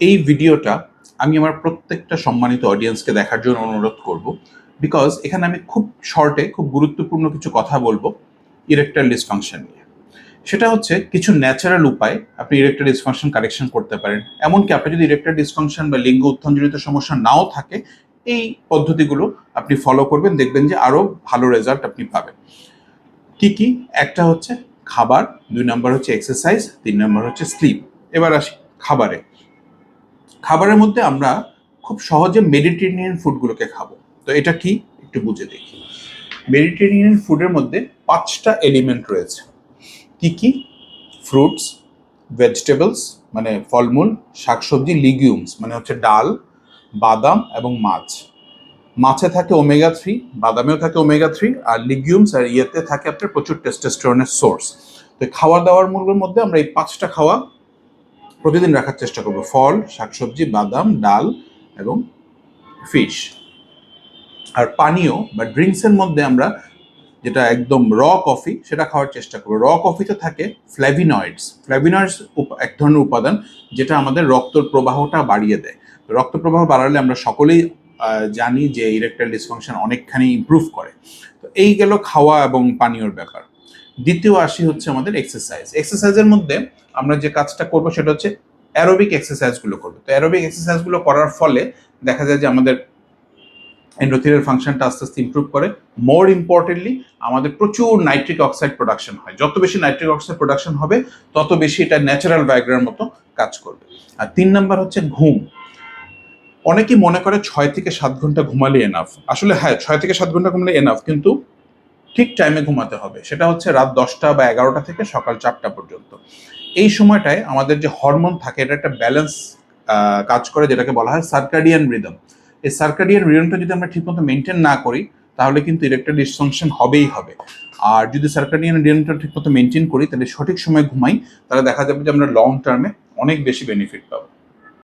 এই ভিডিওটা আমি আমার প্রত্যেকটা সম্মানিত অডিয়েন্সকে দেখার জন্য অনুরোধ করব বিকজ এখানে আমি খুব শর্টে খুব গুরুত্বপূর্ণ কিছু কথা বলব ইরেকটাইল ডিসফাংশন নিয়ে। সেটা হচ্ছে কিছু ন্যাচারাল উপায় আপনি ইরেকটাইল ডিসফাংশন কারেকশন করতে পারেন। এমনকি আপনার যদি ইরেকটাইল ডিসফাংশন বা লিঙ্গ উত্থানজনিত সমস্যা নাও থাকে, এই পদ্ধতিগুলো আপনি ফলো করবেন, দেখবেন যে আরও ভালো রেজাল্ট আপনি পাবেন। কি কি? একটা হচ্ছে খাবার, দুই নম্বর হচ্ছে এক্সারসাইজ তিন নম্বর হচ্ছে স্লিপ এবার আসি খাবারে। খাবারের মধ্যে আমরা খুব সহজে মেডিটেরিয়ান ফুডগুলোকে খাব। তো এটা কি? একটু বুঝে দেখি। মেডিটেরিয়ান ফুডের মধ্যে পাঁচটা এলিমেন্ট রয়েছে। কি কি? ফ্রুটস ভেজিটেবলস মানে ফলমূল, শাকসবজি লিগিউমস মানে হচ্ছে ডাল, বাদাম এবং মাছ। মাছে থাকে ওমেগা থ্রি বাদামেও থাকে ওমেগা থ্রি আর লিগিউমস আর ইয়েতে থাকে আপনার প্রচুর টেস্টোস্টেরনের সোর্স তো খাওয়া দাওয়ার মূল্যের মধ্যে আমরা এই পাঁচটা খাওয়া প্রতিদিন রাখার চেষ্টা করব। ফল, শাকসবজি, বাদাম, ডাল এবং ফিশ আর পানীয় বা ড্রিঙ্কসের মধ্যে আমরা যেটা একদম র কফি সেটা খাওয়ার চেষ্টা করব। র কফিতে থাকে ফ্ল্যাভিনয়েডস ফ্ল্যাভিনয়েডস এক ধরনের উপাদান যেটা আমাদের রক্তর প্রবাহটা বাড়িয়ে দেয়। রক্ত প্রবাহ বাড়ালে আমরা সকলেই জানি যে ইরেকটাইল ডিসফাংশন অনেকখানি ইমপ্রুভ করে। তো এই গেল খাওয়া এবং পানীয়র ব্যাপার। দ্বিতীয় আসি হচ্ছে আমাদের এক্সারসাইজ এক্সারসাইজের মধ্যে আমরা যে কাজটা করব সেটা হচ্ছে অ্যারোবিক এক্সারসাইজগুলো করব। তো অ্যারোবিক এক্সারসাইজগুলো করার ফলে দেখা যায় যে আমাদের এন্ডোথিলের ফাংশনটা আস্তে আস্তে ইমপ্রুভ করে। মোর ইম্পর্টেন্টলি আমাদের প্রচুর নাইট্রিক অক্সাইড প্রোডাকশন হয়। যত বেশি নাইট্রিক অক্সাইড প্রোডাকশন হবে, তত বেশি এটা ন্যাচারাল ভাইগ্রার মতো কাজ করবে। আর তিন নাম্বার হচ্ছে ঘুম। অনেকেই মনে করে ছয় থেকে সাত ঘণ্টা ঘুমালে এনাফ আসলে হ্যাঁ ছয় থেকে সাত ঘণ্টা ঘুমালে এনাফ কিন্তু ঠিক টাইমে ঘুমাতে হবে। সেটা হচ্ছে রাত দশটা বা এগারোটা থেকে সকাল চারটা পর্যন্ত। এই সময়টায় আমাদের যে হরমোন থাকে, এটা একটা ব্যালেন্স কাজ করে, যেটাকে বলা হয় সার্কাডিয়ান রিদম এই সার্কাডিয়ান রিদমটা যদি আমরা ঠিকমতো মেনটেন না করি, তাহলে কিন্তু ইরেকটাইল ডিসফাংশন হবেই হবে। আর যদি সার্কাডিয়ান রিদমটা ঠিকমতো মেনটেন করি, তাহলে সঠিক সময় ঘুমাই, তাহলে দেখা যাবে যে আমরা লং টার্মে অনেক বেশি বেনিফিট পাবো।